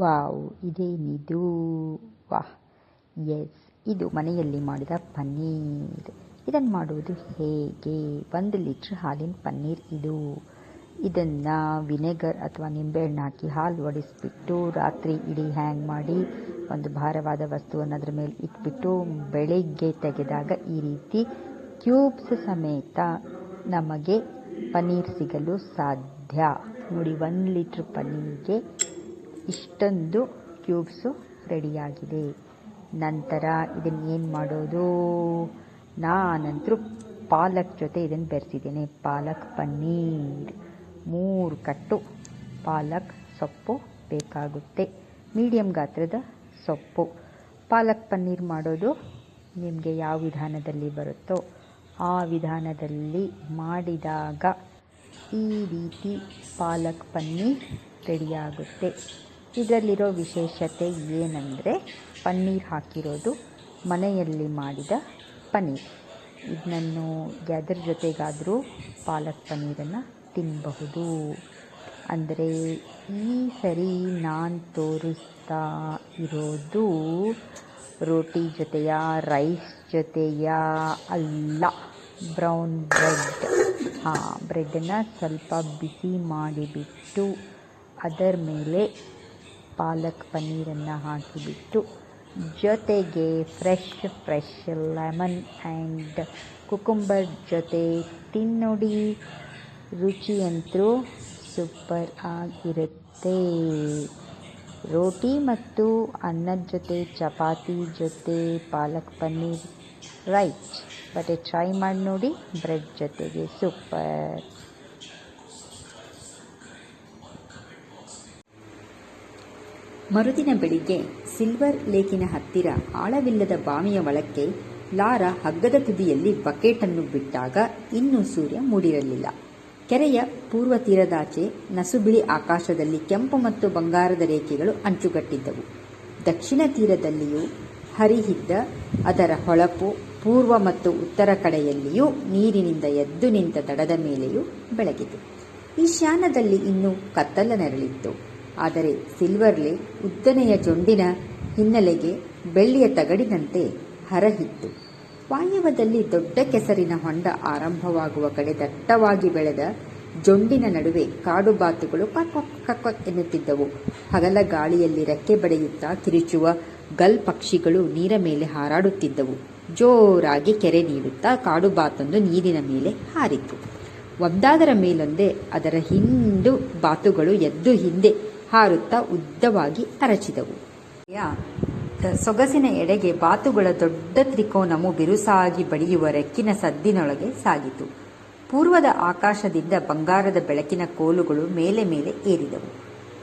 Wow ಇದೇನಿದು ವಾಹ್ S ಇದು ಮನೆಯಲ್ಲಿ ಮಾಡಿದ ಪನ್ನೀರ್. ಇದನ್ನು ಮಾಡುವುದು ಹೇಗೆ? ಒಂದು ಲೀಟ್ರ್ ಹಾಲಿನ ಪನ್ನೀರ್ ಇದು. ಇದನ್ನು ವಿನೆಗರ್ ಅಥವಾ ನಿಂಬೆಹಣ್ಣು ಹಾಕಿ ಹಾಲು ಒಡಿಸ್ಬಿಟ್ಟು ರಾತ್ರಿ ಇಡೀ ಹ್ಯಾಂಗ್ ಮಾಡಿ ಒಂದು ಭಾರವಾದ ವಸ್ತುವನ್ನು ಅದರ ಮೇಲೆ ಇಟ್ಬಿಟ್ಟು ಬೆಳಿಗ್ಗೆ ತೆಗೆದಾಗ ಈ ರೀತಿ ಕ್ಯೂಬ್ಸ್ ಸಮೇತ ನಮಗೆ ಪನ್ನೀರ್ ಸಿಗಲು ಸಾಧ್ಯ. ನೋಡಿ, ಒಂದು ಲೀಟ್ರ್ ಪನ್ನೀರ್ಗೆ ಇಷ್ಟೊಂದು ಕ್ಯೂಬ್ಸು ರೆಡಿಯಾಗಿದೆ. ನಂತರ ಇದನ್ನು ಏನು ಮಾಡೋದು? ನಾನಂತರೂ ಪಾಲಕ್ ಜೊತೆ ಇದನ್ನು ಬೆರೆಸಿದ್ದೇನೆ. ಪಾಲಕ್ ಪನ್ನೀರ್. ಮೂರು ಕಟ್ಟು ಪಾಲಕ್ ಸೊಪ್ಪು ಬೇಕಾಗುತ್ತೆ. ಮೀಡಿಯಮ್ ಗಾತ್ರದ ಸೊಪ್ಪು. ಪಾಲಕ್ ಪನ್ನೀರ್ ಮಾಡೋದು ನಿಮಗೆ ಯಾವ ವಿಧಾನದಲ್ಲಿ ಬರುತ್ತೋ ಆ ವಿಧಾನದಲ್ಲಿ ಮಾಡಿದಾಗ ಈ ರೀತಿ ಪಾಲಕ್ ಪನ್ನೀರ್ ರೆಡಿಯಾಗುತ್ತೆ. ಇದರಲ್ಲಿರೋ ವಿಶೇಷತೆ ಏನಂದರೆ ಪನ್ನೀರ್ ಹಾಕಿರೋದು ಮನೆಯಲ್ಲಿ ಮಾಡಿದ ಪನ್ನೀರ್. ಇದನ್ನು ಯಾವ್ದ್ರ ಜೊತೆಗಾದರೂ ಪಾಲಕ್ ಪನ್ನೀರನ್ನು ತಿನ್ನಬಹುದು ಅಂದರೆ ಈ ಸರಿ ನಾನು ತೋರಿಸ್ತಾ ಇರೋದು ರೋಟಿ ಜೊತೆಯ, ರೈಸ್ ಜೊತೆಯ ಅಲ್ಲ, ಬ್ರೌನ್ ಬ್ರೆಡ್. ಹಾಂ ಬ್ರೆಡ್ಡನ್ನು ಸ್ವಲ್ಪ ಬಿಸಿ ಮಾಡಿಬಿಟ್ಟು ಅದರ ಮೇಲೆ ಪಾಲಕ್ ಪನ್ನೀರನ್ನು ಹಾಕಿಬಿಟ್ಟು ಜೊತೆಗೆ fresh fresh lemon and cucumber ಜೊತೆ ತಿನ್ನೋಡಿ. ರುಚಿಯಂತೂ ಸೂಪರ್ ಆಗಿರುತ್ತೆ. ರೋಟಿ ಮತ್ತು ಅನ್ನದ ಜೊತೆ, ಚಪಾತಿ ಜೊತೆ, palak paneer right but try ಮಾಡಿ ನೋಡಿ ಬ್ರೆಡ್ ಜೊತೆಗೆ ಸೂಪರ್ ಮರುದಿನ ಬೆಳಿಗ್ಗೆ ಸಿಲ್ವರ್ ಲೇಕಿನ ಹತ್ತಿರ ಆಳವಿಲ್ಲದ ಬಾವಿಯ ಒಳಕ್ಕೆ ಲಾರ ಹಗ್ಗದ ತುದಿಯಲ್ಲಿ ಬಕೆಟನ್ನು ಬಿಟ್ಟಾಗ ಇನ್ನೂ ಸೂರ್ಯ ಮೂಡಿರಲಿಲ್ಲ. ಕೆರೆಯ ಪೂರ್ವ ತೀರದಾಚೆ ನಸುಬಿಳಿ ಆಕಾಶದಲ್ಲಿ ಕೆಂಪು ಮತ್ತು ಬಂಗಾರದ ರೇಖೆಗಳು ಅಂಚುಗಟ್ಟಿದ್ದವು. ದಕ್ಷಿಣ ತೀರದಲ್ಲಿಯೂ ಹರಿಹಿದ್ದ, ಅದರ ಹೊಳಪು ಪೂರ್ವ ಮತ್ತು ಉತ್ತರ ಕಡೆಯಲ್ಲಿಯೂ ನೀರಿನಿಂದ ಎದ್ದು ನಿಂತ ದಡದ ಮೇಲೆಯೂ ಬೆಳಗಿತು ಈಶಾನ್ಯದಲ್ಲಿ ಇನ್ನೂ ಕತ್ತಲ ನೆರಳಿತ್ತು. ಆದರೆ ಸಿಲ್ವರ್ಲೆ ಉದ್ದನೆಯ ಜೊಂಡಿನ ಹಿನ್ನೆಲೆಗೆ ಬೆಳ್ಳಿಯ ತಗಡಿನಂತೆ ಹರಹಿತ್ತು. ವಾಯವದಲ್ಲಿ ದೊಡ್ಡ ಕೆಸರಿನ ಹೊಂಡ ಆರಂಭವಾಗುವ ಕಡೆ ದಟ್ಟವಾಗಿ ಬೆಳೆದ ಜೊಂಡಿನ ನಡುವೆ ಕಾಡುಬಾತುಗಳು ಕಕ್ಕ ಎನ್ನುತ್ತಿದ್ದವು. ಹಗಲ ಗಾಳಿಯಲ್ಲಿ ರೆಕ್ಕೆ ಬಡೆಯುತ್ತಾ ಕಿರುಚುವ ಗಲ್ ಪಕ್ಷಿಗಳು ನೀರ ಮೇಲೆ ಹಾರಾಡುತ್ತಿದ್ದವು. ಜೋರಾಗಿ ಕೆರೆ ನೀಡುತ್ತಾ ಕಾಡುಬಾತೊಂದು ನೀರಿನ ಮೇಲೆ ಹಾರಿತು. ಒಂದಾದರ ಮೇಲೊಂದೇ ಅದರ ಹಿಂಡು ಬಾತುಗಳು ಎದ್ದು ಹಿಂದೆ ಹಾರುತ್ತಾ ಉದ್ದವಾಗಿ ಅರಚಿದವು. ಸೊಗಸಿನ ಎಡೆಗೆ ಬಾತುಗಳ ದೊಡ್ಡ ತ್ರಿಕೋನವು ಬಿರುಸಾಗಿ ಬಡಿಯುವ ರೆಕ್ಕಿನ ಸದ್ದಿನೊಳಗೆ ಸಾಗಿತು. ಪೂರ್ವದ ಆಕಾಶದಿಂದ ಬಂಗಾರದ ಬೆಳಕಿನ ಕೋಲುಗಳು ಮೇಲೆ ಮೇಲೆ ಏರಿದವು.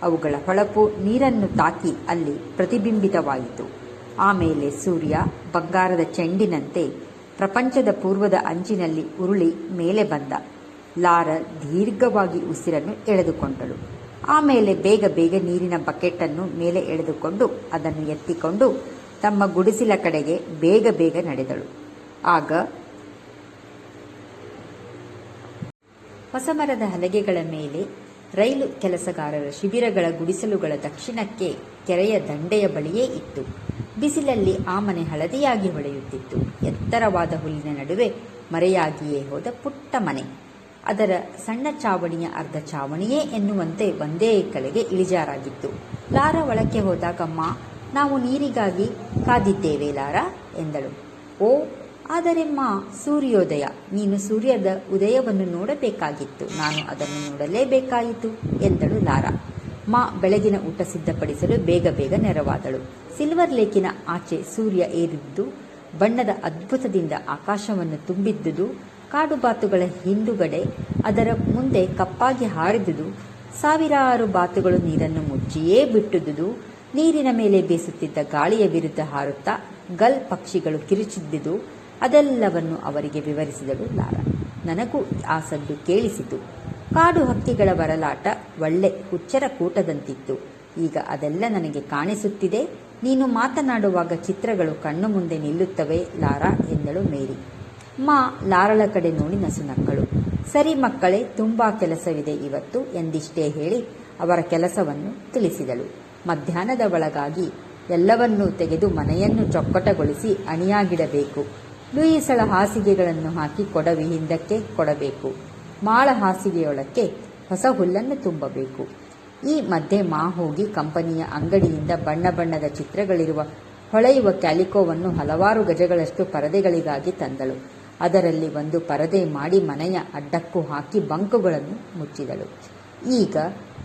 ಅವುಗಳ ಹೊಳಪು ನೀರನ್ನು ತಾಕಿ ಅಲ್ಲಿ ಪ್ರತಿಬಿಂಬಿತವಾಯಿತು. ಆಮೇಲೆ ಸೂರ್ಯ, ಬಂಗಾರದ ಚೆಂಡಿನಂತೆ ಪ್ರಪಂಚದ ಪೂರ್ವದ ಅಂಚಿನಲ್ಲಿ ಉರುಳಿ ಮೇಲೆ ಬಂದ. ಲಾರ ದೀರ್ಘವಾಗಿ ಉಸಿರನ್ನು ಎಳೆದುಕೊಂಡಳು. ಆಮೇಲೆ ಬೇಗ ಬೇಗ ನೀರಿನ ಬಕೆಟನ್ನು ಮೇಲೆ ಎಳೆದುಕೊಂಡು ಅದನ್ನು ಎತ್ತಿಕೊಂಡು ತಮ್ಮ ಗುಡಿಸಿಲ ಕಡೆಗೆ ಬೇಗ ಬೇಗ ನಡೆದಳು. ಆಗ ಹೊಸಮರದ ಹಲಗೆಗಳ ಮೇಲೆ ರೈಲು ಕೆಲಸಗಾರರ ಶಿಬಿರಗಳ ಗುಡಿಸಲುಗಳ ದಕ್ಷಿಣಕ್ಕೆ ಕೆರೆಯ ದಂಡೆಯ ಬಳಿಯೇ ಇತ್ತು. ಬಿಸಿಲಲ್ಲಿ ಆ ಮನೆ ಹಳದಿಯಾಗಿ ಹೊಳೆಯುತ್ತಿತ್ತು. ಎತ್ತರವಾದ ಹುಲ್ಲಿನ ನಡುವೆ ಮರೆಯಾಗಿಯೇ ಹೋದ ಪುಟ್ಟ ಮನೆ. ಅದರ ಸಣ್ಣ ಚಾವಣಿಯ ಅರ್ಧ ಚಾವಣಿಯೇ ಎನ್ನುವಂತೆ ಒಂದೇ ಕಡೆಗೆ ಇಳಿಜಾರಾಗಿತ್ತು. ಲಾರ ಒಳಕ್ಕೆ ಹೋದಾಗಮ್ಮ ನಾವು ನೀರಿಗಾಗಿ ಕಾದಿದ್ದೇವೆ ಲಾರ, ಎಂದಳು. ಓ, ಆದರೆ ಮಾ, ಸೂರ್ಯೋದಯ. ನೀನು ಸೂರ್ಯದ ಉದಯವನ್ನು ನೋಡಬೇಕಾಗಿತ್ತು. ನಾನು ಅದನ್ನು ನೋಡಲೇಬೇಕಾಯಿತು, ಎಂದಳು ಲಾರ. ಮಾ ಬೆಳಗಿನ ಊಟ ಸಿದ್ಧಪಡಿಸಲು ಬೇಗ ಬೇಗ ನೆರವಾದಳು. ಸಿಲ್ವರ್ ಲೇಕಿನ ಆಚೆ ಸೂರ್ಯ ಏರಿದ್ದು, ಬಣ್ಣದ ಅದ್ಭುತದಿಂದ ಆಕಾಶವನ್ನು ತುಂಬಿದ್ದುದು ಕಾಡುಬಾತುಗಳ ಹಿಂದುಗಡೆ ಅದರ ಮುಂದೆ ಕಪ್ಪಾಗಿ ಹಾರಿದುದು. ಸಾವಿರಾರು ಬಾತುಗಳು ನೀರನ್ನು ಮುಚ್ಚಿಯೇ ಬಿಟ್ಟುದುದು. ನೀರಿನ ಮೇಲೆ ಬೀಸುತ್ತಿದ್ದ ಗಾಳಿಯ ವಿರುದ್ಧ ಹಾರುತ್ತಾ ಗಲ್ ಪಕ್ಷಿಗಳು ಕಿರುಚಿದ್ದುದು. ಅದೆಲ್ಲವನ್ನು ಅವರಿಗೆ ವಿವರಿಸಿದಳು ಲಾರ. ನನಗೂ ಆ ಸದ್ದು ಕೇಳಿಸಿತು. ಕಾಡು ಹಕ್ಕಿಗಳ ಬರಲಾಟ ಒಳ್ಳೆ ಹುಚ್ಚರ ಕೂಟದಂತಿತ್ತು. ಈಗ ಅದೆಲ್ಲ ನನಗೆ ಕಾಣಿಸುತ್ತಿದೆ. ನೀನು ಮಾತನಾಡುವಾಗ ಚಿತ್ರಗಳು ಕಣ್ಣು ಮುಂದೆ ನಿಲ್ಲುತ್ತವೆ ಲಾರಾ ಎಂದಳು ಮೇರಿ. ಮಾ ಲಾರಳ ಕಡೆ ನೋಡಿ ನಸುನಕ್ಕಳು ಸರಿ ಮಕ್ಕಳೇ, ತುಂಬಾ ಕೆಲಸವಿದೆ ಇವತ್ತು ಎಂದಿಷ್ಟೇ ಹೇಳಿ ಅವರ ಕೆಲಸವನ್ನು ತಿಳಿಸಿದಳು. ಮಧ್ಯಾಹ್ನದ ಒಳಗಾಗಿ ಎಲ್ಲವನ್ನೂ ತೆಗೆದು ಮನೆಯನ್ನು ಚೊಕ್ಕಟಗೊಳಿಸಿ ಅಣಿಯಾಗಿಡಬೇಕು. ಲೂಯಿಸಳ ಹಾಸಿಗೆಗಳನ್ನು ಹಾಕಿ ಕೊಡವಿ ಹಿಂದಕ್ಕೆ ಕೊಡಬೇಕು. ಮಾಳ ಹಾಸಿಗೆಯೊಳಕ್ಕೆ ಹೊಸ ಹುಲ್ಲನ್ನು ತುಂಬಬೇಕು. ಈ ಮಧ್ಯೆ ಮಾ ಹೋಗಿ ಕಂಪನಿಯ ಅಂಗಡಿಯಿಂದ ಬಣ್ಣ ಬಣ್ಣದ ಚಿತ್ರಗಳಿರುವ ಹೊಳೆಯುವ ಕ್ಯಾಲಿಕೋವನ್ನು ಹಲವಾರು ಗಜಗಳಷ್ಟು ಪರದೆಗಳಿಗಾಗಿ ತಂದಳು. ಅದರಲ್ಲಿ ಒಂದು ಪರದೆ ಮಾಡಿ ಮನೆಯ ಅಡ್ಡಕ್ಕೂ ಹಾಕಿ ಬಂಕುಗಳನ್ನು ಮುಚ್ಚಿದಳು. ಈಗ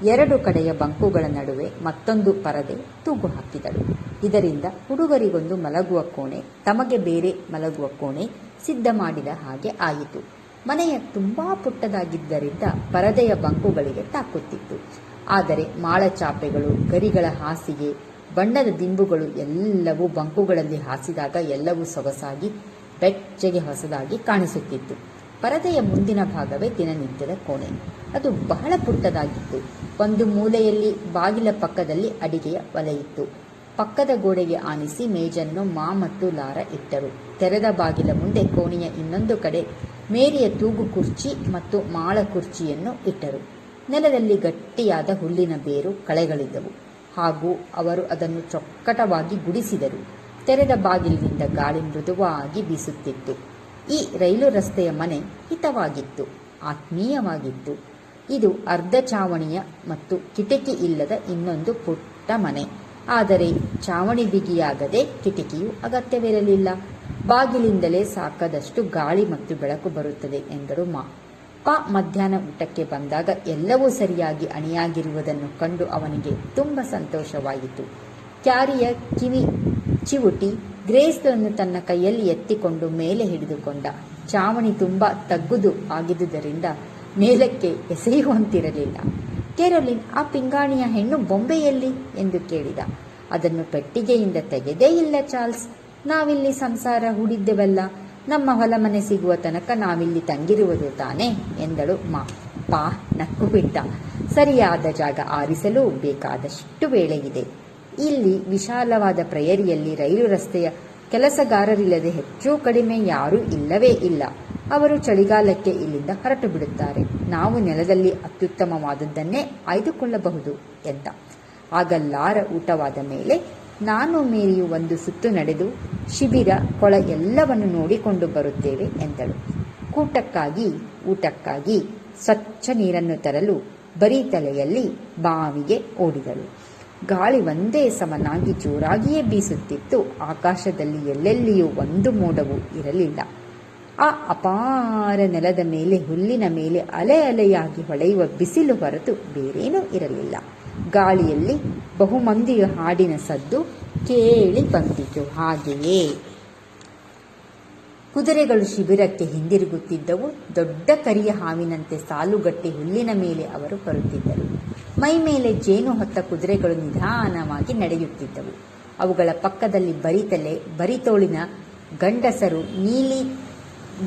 ಎರಡು ಕಡೆಯ ಬಂಕುಗಳ ನಡುವೆ ಮತ್ತೊಂದು ಪರದೆ ತೂಗು ಹಾಕಿದಳು. ಇದರಿಂದ ಹುಡುಗರಿಗೊಂದು ಮಲಗುವ ಕೋಣೆ, ತಮಗೆ ಬೇರೆ ಮಲಗುವ ಕೋಣೆ ಸಿದ್ಧ ಮಾಡಿದ ಹಾಗೆ ಆಯಿತು. ಮನೆಯ ತುಂಬಾ ಪುಟ್ಟದಾಗಿದ್ದರಿಂದ ಪರದೆಯ ಬಂಕುಗಳಿಗೆ ತಾಕುತ್ತಿತ್ತು. ಆದರೆ ಮಾಳಚಾಪೆಗಳು ಗರಿಗಳ ಹಾಸಿಗೆ, ಬಣ್ಣದ ದಿಂಬುಗಳು ಎಲ್ಲವೂ ಬಂಕುಗಳಲ್ಲಿ ಹಾಸಿದಾಗ ಎಲ್ಲವೂ ಸೊಗಸಾಗಿ ಬೆಚ್ಚಗೆ ಹೊಸದಾಗಿ ಕಾಣಿಸುತ್ತಿತ್ತು. ಪರದೆಯ ಮುಂದಿನ ಭಾಗವೇ ದಿನನಿತ್ಯದ ಕೋಣೆ. ಅದು ಬಹಳ ಪುಟ್ಟದಾಗಿತ್ತು. ಒಂದು ಮೂಲೆಯಲ್ಲಿ ಬಾಗಿಲ ಪಕ್ಕದಲ್ಲಿ ಅಡಿಗೆಯ ಒಲೆಯಿತ್ತು ಪಕ್ಕದ ಗೋಡೆಗೆ ಆನಿಸಿ ಮೇಜನ್ನು ಮಾ ಮತ್ತು ಲಾರ ಇಟ್ಟರು. ತೆರೆದ ಬಾಗಿಲ ಮುಂದೆ ಕೋಣೆಯ ಇನ್ನೊಂದು ಕಡೆ ಮೇರಿಯ ತೂಗು ಕುರ್ಚಿ ಮತ್ತು ಮಾಳ ಕುರ್ಚಿಯನ್ನು ಇಟ್ಟರು. ನೆಲದಲ್ಲಿ ಗಟ್ಟಿಯಾದ ಹುಲ್ಲಿನ ಬೇರು ಕಳೆಗಳಿದ್ದವು. ಹಾಗೂ ಅವರು ಅದನ್ನು ಚೊಕ್ಕಟವಾಗಿ ಗುಡಿಸಿದರು. ತೆರೆದ ಬಾಗಿಲಿನಿಂದ ಗಾಳಿ ಮೃದುವಾಗಿ ಬೀಸುತ್ತಿತ್ತು. ಈ ರೈಲು ರಸ್ತೆಯ ಮನೆ ಹಿತವಾಗಿತ್ತು, ಆತ್ಮೀಯವಾಗಿತ್ತು. ಇದು ಅರ್ಧ ಚಾವಣಿಯ ಮತ್ತು ಕಿಟಕಿ ಇಲ್ಲದ ಇನ್ನೊಂದು ಪುಟ್ಟ ಮನೆ. ಆದರೆ ಚಾವಣಿ ಬಿಗಿಯಾಗದೆ ಕಿಟಕಿಯು ಅಗತ್ಯವಿರಲಿಲ್ಲ. ಬಾಗಿಲಿಂದಲೇ ಸಾಕದಷ್ಟು ಗಾಳಿ ಮತ್ತು ಬೆಳಕು ಬರುತ್ತದೆ ಎಂದರು ಮಾ. ಪ ಮಧ್ಯಾಹ್ನ ಊಟಕ್ಕೆ ಬಂದಾಗ ಎಲ್ಲವೂ ಸರಿಯಾಗಿ ಅಣಿಯಾಗಿರುವುದನ್ನು ಕಂಡು ಅವನಿಗೆ ತುಂಬ ಸಂತೋಷವಾಯಿತು. ಕ್ಯಾರಿಯ ಕಿವಿ ಚಿವುಟಿ ಗ್ರೇಸ್ಗಳನ್ನು ತನ್ನ ಕೈಯಲ್ಲಿ ಎತ್ತಿಕೊಂಡು ಮೇಲೆ ಹಿಡಿದುಕೊಂಡ. ಚಾವಣಿ ತುಂಬಾ ತಗ್ಗುದು ಆಗಿದ್ದುದರಿಂದ ಮೇಲಕ್ಕೆ ಎಸೆಯುವಂತಿರಲಿಲ್ಲ. ಕೆರೊಲಿನ್ ಆ ಪಿಂಗಾಣಿಯ ಹೆಣ್ಣು ಬೊಂಬೆಯಲ್ಲಿ? ಎಂದು ಕೇಳಿದ. ಅದನ್ನು ಪೆಟ್ಟಿಗೆಯಿಂದ ತೆಗೆದೇ ಇಲ್ಲ, ಚಾರ್ಲ್ಸ್. ನಾವಿಲ್ಲಿ ಸಂಸಾರ ಹೂಡಿದ್ದೆವಲ್ಲ? ನಮ್ಮ ಹೊಲ ಮನೆ ಸಿಗುವ ತನಕ ನಾವಿಲ್ಲಿ ತಂಗಿರುವುದು ತಾನೇ? ಎಂದಳು ಮಾ. ಪಾ ನಕ್ಕು ಬಿಟ್ಟ ಸರಿಯಾದ ಜಾಗ ಆರಿಸಲು ಬೇಕಾದಷ್ಟು ವೇಳೆಯಿದೆ. ಇಲ್ಲಿ ವಿಶಾಲವಾದ ಪ್ರಯರಿಯಲ್ಲಿ ರೈಲು ರಸ್ತೆಯ ಕೆಲಸಗಾರರಿಲ್ಲದೆ ಹೆಚ್ಚು ಕಡಿಮೆ ಯಾರೂ ಇಲ್ಲವೇ ಇಲ್ಲ. ಅವರು ಚಳಿಗಾಲಕ್ಕೆ ಇಲ್ಲಿಂದ ಹೊರಟು ಬಿಡುತ್ತಾರೆ. ನಾವು ನೆಲದಲ್ಲಿ ಅತ್ಯುತ್ತಮವಾದದ್ದನ್ನೇ ಆಯ್ದುಕೊಳ್ಳಬಹುದು ಎಂದ. ಆಗಲ್ಲಾರ ಲಾರ ಊಟವಾದ ಮೇಲೆ ನಾನು ಮೇರಿಯು ಒಂದು ಸುತ್ತು ನಡೆದು ಶಿಬಿರ ಕೊಳ ಎಲ್ಲವನ್ನು ನೋಡಿಕೊಂಡು ಬರುತ್ತೇವೆ ಎಂದಳು. ಕೂಟಕ್ಕಾಗಿ, ಊಟಕ್ಕಾಗಿ ಸ್ವಚ್ಛ ನೀರನ್ನು ತರಲು ಬರೀ ತಲೆಯಲ್ಲಿ ಬಾವಿಗೆ ಓಡಿದಳು. ಗಾಳಿ ಒಂದೇ ಸಮನಾಗಿ ಜೋರಾಗಿಯೇ ಬೀಸುತ್ತಿತ್ತು. ಆಕಾಶದಲ್ಲಿ ಎಲ್ಲೆಲ್ಲಿಯೂ ಒಂದು ಮೋಡವೂ ಇರಲಿಲ್ಲ. ಆ ಅಪಾರ ನೆಲದ ಮೇಲೆ, ಹುಲ್ಲಿನ ಮೇಲೆ ಅಲೆ ಅಲೆಯಾಗಿ ಹೊಳೆಯುವ ಬಿಸಿಲು ಹೊರತು ಬೇರೇನೂ ಇರಲಿಲ್ಲ. ಗಾಳಿಯಲ್ಲಿ ಬಹುಮಂದಿಯ ಹಾಡಿನ ಸದ್ದು ಕೇಳಿ ಬಂದಿತು. ಹಾಗೆಯೇ ಕುದುರೆಗಳು ಶಿಬಿರಕ್ಕೆ ಹಿಂದಿರುಗುತ್ತಿದ್ದವು. ದೊಡ್ಡ ಕರಿಯ ಹಾವಿನಂತೆ ಸಾಲುಗಟ್ಟಿ ಹುಲ್ಲಿನ ಮೇಲೆ ಅವರು ಬರುತ್ತಿದ್ದರು ಮೈ ಮೇಲೆ ಜೇನು ಹೊತ್ತ ಕುದುರೆಗಳು ನಿಧಾನವಾಗಿ ನಡೆಯುತ್ತಿದ್ದವು. ಅವುಗಳ ಪಕ್ಕದಲ್ಲಿ ಬರಿತಲೆ, ಬರಿತೋಳಿನ ಗಂಡಸರು, ನೀಲಿ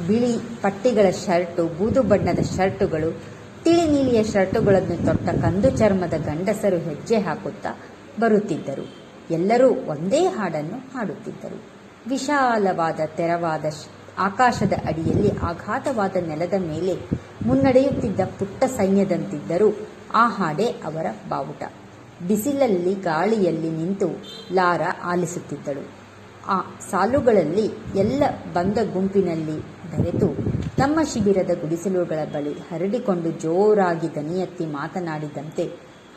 ಬಿಳಿ ಪಟ್ಟಿಗಳ ಶರ್ಟು, ಬೂದು ಬಣ್ಣದ ಶರ್ಟುಗಳು, ತಿಳಿ ನೀಲಿಯ ಶರ್ಟುಗಳನ್ನು ತೊಟ್ಟ ಕಂದು ಚರ್ಮದ ಗಂಡಸರು ಹೆಜ್ಜೆ ಹಾಕುತ್ತಾ ಬರುತ್ತಿದ್ದರು. ಎಲ್ಲರೂ ಒಂದೇ ಹಾಡನ್ನು ಹಾಡುತ್ತಿದ್ದರು. ವಿಶಾಲವಾದ ತೆರವಾದ ಆಕಾಶದ ಅಡಿಯಲ್ಲಿ ಆಘಾತವಾದ ನೆಲದ ಮೇಲೆ ಮುನ್ನಡೆಯುತ್ತಿದ್ದ ಪುಟ್ಟ ಸೈನ್ಯದಂತಿದ್ದರೂ. ಆ ಹಾಡೆ ಅವರ ಬಾವುಟ. ಬಿಸಿಲಲ್ಲಿ ಗಾಳಿಯಲ್ಲಿ ನಿಂತು ಲಾರ ಆಲಿಸುತ್ತಿದ್ದಳು. ಆ ಸಾಲುಗಳಲ್ಲಿ ಎಲ್ಲ ಬಂದ ಗುಂಪಿನಲ್ಲಿ ಬೆರೆತು ತಮ್ಮ ಶಿಬಿರದ ಗುಡಿಸಲುಗಳ ಬಳಿ ಹರಡಿಕೊಂಡು ಜೋರಾಗಿ ದನಿಯತ್ತಿ ಮಾತನಾಡಿದಂತೆ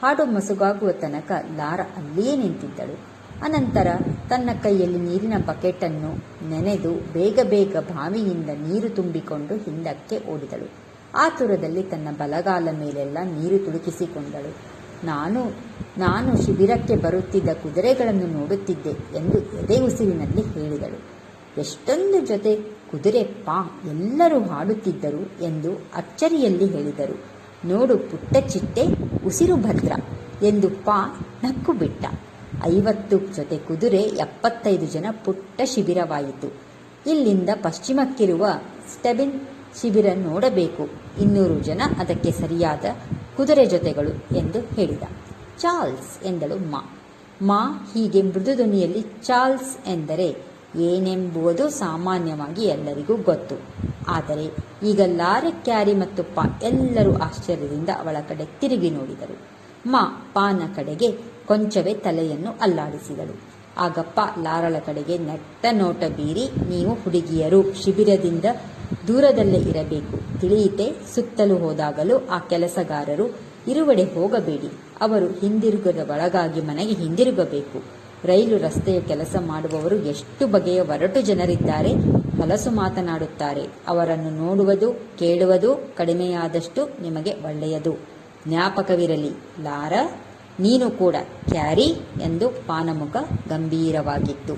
ಹಾಡು ಮಸುಗಾಗುವ ತನಕ ಲಾರ ಅಲ್ಲಿಯೇ ನಿಂತಿದ್ದಳು. ಅನಂತರ ತನ್ನ ಕೈಯಲ್ಲಿ ನೀರಿನ ಬಕೆಟನ್ನು ನೆನೆದು ಬೇಗ ಬೇಗ ಬಾವಿಯಿಂದ ನೀರು ತುಂಬಿಕೊಂಡು ಹಿಂದಕ್ಕೆ ಓಡಿದಳು. ಆತುರದಲ್ಲಿ ತನ್ನ ಬಲಗಾಲ ಮೇಲೆಲ್ಲ ನೀರು ತುಳುಕಿಸಿಕೊಂಡಳು. ನಾನು ನಾನು ಶಿಬಿರಕ್ಕೆ ಬರುತ್ತಿದ್ದ ಕುದುರೆಗಳನ್ನು ನೋಡುತ್ತಿದ್ದೆ ಎಂದು ಎದೆ ಉಸಿರಿನಲ್ಲಿ ಹೇಳಿದಳು. ಎಷ್ಟೊಂದು ಜೊತೆ ಕುದುರೆ ಪಾ, ಎಲ್ಲರೂ ಹಾಡುತ್ತಿದ್ದರು ಎಂದು ಅಚ್ಚರಿಯಲ್ಲಿ ಹೇಳಿದರು. ನೋಡು ಪುಟ್ಟ ಚಿಟ್ಟೆ ಉಸಿರು ಭದ್ರ ಎಂದು ಪಾ ನಕ್ಕು ಬಿಟ್ಟ. ಐವತ್ತು ಜೊತೆ ಕುದುರೆ ಎಪ್ಪತ್ತೈದು ಜನ ಪುಟ್ಟ ಶಿಬಿರವಾಯಿತು. ಇಲ್ಲಿಂದ ಪಶ್ಚಿಮಕ್ಕಿರುವ ಸ್ಟೆಬಿನ್ ಶಿಬಿರ ನೋಡಬೇಕು. ಇನ್ನೂರು ಜನ ಅದಕ್ಕೆ ಸರಿಯಾದ ಕುದುರೆ ಜೊತೆಗಳು ಎಂದು ಹೇಳಿದ. ಚಾರ್ಲ್ಸ್ ಎಂದಳು ಮಾ. ಮಾ ಹೀಗೆ ಮೃದು ಧ್ವನಿಯಲ್ಲಿ ಚಾರ್ಲ್ಸ್ ಎಂದರೆ ಏನೆಂಬುದು ಸಾಮಾನ್ಯವಾಗಿ ಎಲ್ಲರಿಗೂ ಗೊತ್ತು. ಆದರೆ ಈಗ ಲಾರೆ ಕ್ಯಾರಿ ಮತ್ತು ಪಾ ಎಲ್ಲರೂ ಆಶ್ಚರ್ಯದಿಂದ ಅವಳ ಕಡೆ ತಿರುಗಿ ನೋಡಿದರು. ಮಾ ಪಾನ ಕಡೆಗೆ ಕೊಂಚವೇ ತಲೆಯನ್ನು ಅಲ್ಲಾಡಿಸಿದಳು. ಆಗಪ್ಪ, ಲಾರಳ ಕಡೆಗೆ ನೆಟ್ಟ ನೋಟ ಬೀರಿ ನೀವು ಹುಡುಗಿಯರು, ಶಿಬಿರದಿಂದ ದೂರದಲ್ಲೇ ಇರಬೇಕು. ತಿಳಿಯಿತೆ, ಸುತ್ತಲೂ ಹೋದಾಗಲೂ ಆ ಕೆಲಸಗಾರರು ಇರುವಡೆ ಹೋಗಬೇಡಿ. ಅವರು ಹಿಂದಿರುಗದ ಒಳಗಾಗಿ ಮನೆಗೆ ಹಿಂದಿರುಗಬೇಕು. ರೈಲು ರಸ್ತೆಯ ಕೆಲಸ ಮಾಡುವವರು ಎಷ್ಟು ಬಗೆಯ ಒರಟು ಜನರಿದ್ದಾರೆ, ಹಲಸು ಮಾತನಾಡುತ್ತಾರೆ. ಅವರನ್ನು ನೋಡುವುದು, ಕೇಳುವುದು ಕಡಿಮೆಯಾದಷ್ಟು ನಿಮಗೆ ಒಳ್ಳೆಯದು. ಜ್ಞಾಪಕವಿರಲಿ, ಲಾರ! ನೀನು ಕೂಡ ಕ್ಯಾರಿ ಎಂದು ಪಾನಮುಖ ಗಂಭೀರವಾಗಿತ್ತು.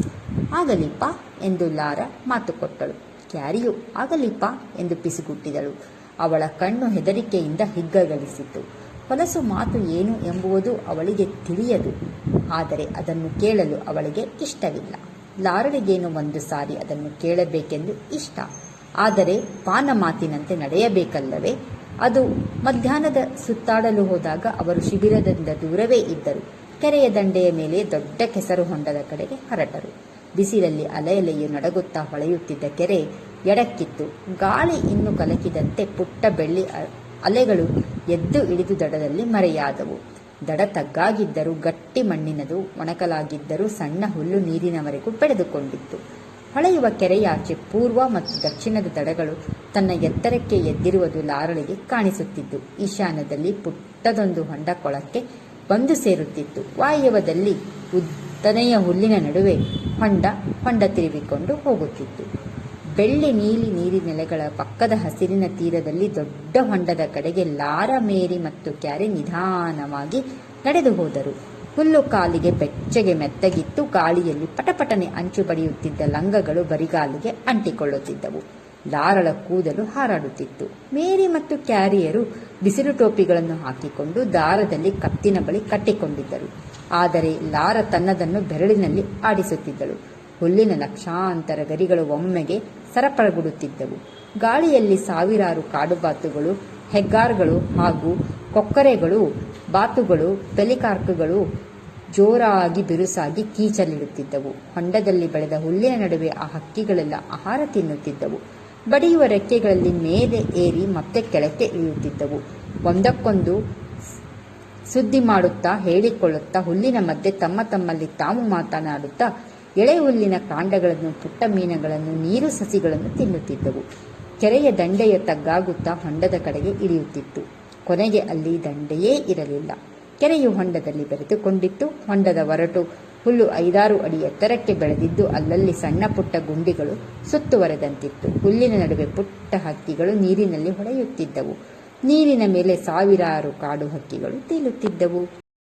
ಆಗಲಿಪ್ಪ ಎಂದು ಲಾರ ಮಾತು ಕೊಟ್ಟಳು. ಕ್ಯಾರಿಯು ಆಗಲಿಪ್ಪ ಎಂದು ಪಿಸುಗುಟ್ಟಿದಳು. ಅವಳ ಕಣ್ಣು ಹೆದರಿಕೆಯಿಂದ ಹಿಗ್ಗಗಳಿಸಿತು ಹೊಲಸು ಮಾತು ಏನು ಎಂಬುವುದು ಅವಳಿಗೆ ತಿಳಿಯದು. ಆದರೆ ಅದನ್ನು ಕೇಳಲು ಅವಳಿಗೆ ಇಷ್ಟವಿಲ್ಲ. ಲಾರರಿಗೇನು ಒಂದು ಸಾರಿ ಅದನ್ನು ಕೇಳಬೇಕೆಂದು ಇಷ್ಟ. ಆದರೆ ಪಾನ ಮಾತಿನಂತೆ ನಡೆಯಬೇಕಲ್ಲವೇ? ಅದು ಮಧ್ಯಾಹ್ನದ ಸುತ್ತಾಡಲು ಹೋದಾಗ ಅವರು ಶಿಬಿರದಿಂದ ದೂರವೇ ಇದ್ದರು. ಕೆರೆಯ ದಂಡೆಯ ಮೇಲೆ ದೊಡ್ಡ ಕೆಸರು ಹೊಂಡದ ಕಡೆಗೆ ಹರಟರು. ಬಿಸಿಲಲ್ಲಿ ಅಲೆಯಲೆಯು ನಡಗುತ್ತಾ ಹೊಳೆಯುತ್ತಿದ್ದ ಕೆರೆ ಎಡಕ್ಕಿತ್ತು. ಗಾಳಿ ಇನ್ನು ಕಲಕಿದಂತೆ ಪುಟ್ಟ ಬೆಳ್ಳಿ ಅಲೆಗಳು ಎದ್ದು ಇಳಿದು ದಡದಲ್ಲಿ ಮರೆಯಾದವು. ದಡ ತಗ್ಗಾಗಿದ್ದರೂ, ಗಟ್ಟಿ ಮಣ್ಣಿನದು ಒಣಕಲಾಗಿದ್ದರೂ ಸಣ್ಣ ಹುಲ್ಲು ನೀರಿನವರೆಗೂ ಬೆಳೆದುಕೊಂಡಿತ್ತು. ಹೊಳೆಯುವ ಕೆರೆಯಾಚೆ ಪೂರ್ವ ಮತ್ತು ದಕ್ಷಿಣದ ದಡಗಳು ತನ್ನ ಎತ್ತರಕ್ಕೆ ಎದ್ದಿರುವುದು ಲಾರಳಿಗೆ ಕಾಣಿಸುತ್ತಿದ್ದು ಈಶಾನ್ಯದಲ್ಲಿ ಪುಟ್ಟದೊಂದು ಹೊಂಡ ಕೊಳಕ್ಕೆ ಬಂದು ಸೇರುತ್ತಿತ್ತು. ವಾಯವ್ಯದಲ್ಲಿ ಉದ್ದನೆಯ ಹುಲ್ಲಿನ ನಡುವೆ ಹೊಂಡ ಹೊಂಡ ತಿರುವಿಕೊಂಡು ಹೋಗುತ್ತಿತ್ತು. ಬೆಳ್ಳಿ ನೀಲಿ ನೀರಿನೆಲೆಗಳ ಪಕ್ಕದ ಹಸಿರಿನ ತೀರದಲ್ಲಿ ದೊಡ್ಡ ಹೊಂಡದ ಕಡೆಗೆ ಲಾರ ಮೇರಿ ಮತ್ತು ಕ್ಯಾರಿ ನಿಧಾನವಾಗಿ ನಡೆದು ಹೋದರು ಹುಲ್ಲು ಕಾಲಿಗೆ ಬೆಚ್ಚಗೆ ಮೆತ್ತಗಿತ್ತು. ಗಾಳಿಯಲ್ಲಿ ಪಟಪಟನೆ ಅಂಚು ಬಡಿಯುತ್ತಿದ್ದ ಲಂಗಗಳು ಬರಿಗಾಲಿಗೆ ಅಂಟಿಕೊಳ್ಳುತ್ತಿದ್ದವು. ಲಾರಳ ಕೂದಲು ಹಾರಾಡುತ್ತಿತ್ತು. ಮೇರಿ ಮತ್ತು ಕ್ಯಾರಿಯರು ಬಿಸಿಲು ಟೋಪಿಗಳನ್ನು ಹಾಕಿಕೊಂಡು ದಾರದಲ್ಲಿ ಕತ್ತಿನ ಬಳಿ ಕಟ್ಟಿಕೊಂಡಿದ್ದರು. ಆದರೆ ಲಾರ ತನ್ನದನ್ನು ಬೆರಳಿನಲ್ಲಿ ಆಡಿಸುತ್ತಿದ್ದಳು. ಹುಲ್ಲಿನ ಲಕ್ಷಾಂತರ ಗರಿಗಳು ಒಮ್ಮೆಗೆ ಸರಪಳಗುಡುತ್ತಿದ್ದವು. ಗಾಳಿಯಲ್ಲಿ ಸಾವಿರಾರು ಕಾಡುಬಾತುಗಳು, ಹೆಗ್ಗಾರ್ಗಳು ಹಾಗೂ ಕೊಕ್ಕರೆಗಳು ಬಾತುಗಳು ಪೆಲಿಕಾರ್ಕುಗಳು ಜೋರಾಗಿ ಬಿರುಸಾಗಿ ಕೀಚಲಿಡುತ್ತಿದ್ದವು. ಹೊಂಡದಲ್ಲಿ ಬೆಳೆದ ಹುಲ್ಲಿನ ನಡುವೆ ಆ ಹಕ್ಕಿಗಳೆಲ್ಲ ಆಹಾರ ತಿನ್ನುತ್ತಿದ್ದವು. ಬಡಿಯುವ ರೆಕ್ಕೆಗಳಲ್ಲಿ ಮೇಲೆ ಏರಿ ಮತ್ತೆ ಕೆಳಕ್ಕೆ ಇಳಿಯುತ್ತಿದ್ದವು. ಒಂದಕ್ಕೊಂದು ಸುದ್ದಿ ಮಾಡುತ್ತಾ ಹೇಳಿಕೊಳ್ಳುತ್ತಾ ಹುಲ್ಲಿನ ಮಧ್ಯೆ ತಮ್ಮ ತಮ್ಮಲ್ಲಿ ತಾವು ಮಾತನಾಡುತ್ತಾ ಎಳೆ ಹುಲ್ಲಿನ ಕಾಂಡಗಳನ್ನು, ಪುಟ್ಟ ಮೀನುಗಳನ್ನು, ನೀರು ಸಸಿಗಳನ್ನು ತಿನ್ನುತ್ತಿದ್ದವು. ಕೆರೆಯ ದಂಡೆಯ ತಗ್ಗಾಗುತ್ತಾ ಹೊಂಡದ ಕಡೆಗೆ ಇಳಿಯುತ್ತಿತ್ತು. ಕೊನೆಗೆ ಅಲ್ಲಿ ದಂಡೆಯೇ ಇರಲಿಲ್ಲ. ಕೆರೆಯು ಹೊಂಡದಲ್ಲಿ ಬೆರೆತುಕೊಂಡಿತ್ತು. ಹೊಂಡದ ಒರಟು ಹುಲ್ಲು ಐದಾರು ಅಡಿ ಎತ್ತರಕ್ಕೆ ಬೆಳೆದಿದ್ದು, ಅಲ್ಲಲ್ಲಿ ಸಣ್ಣ ಪುಟ್ಟ ಗುಂಡಿಗಳು ಸುತ್ತುವರೆದಂತಿತ್ತು. ಹುಲ್ಲಿನ ನಡುವೆ ಪುಟ್ಟ ಹಕ್ಕಿಗಳು ನೀರಿನಲ್ಲಿ ಹೊಳೆಯುತ್ತಿದ್ದವು. ನೀರಿನ ಮೇಲೆ ಸಾವಿರಾರು ಕಾಡು ಹಕ್ಕಿಗಳು ತೇಲುತ್ತಿದ್ದವು.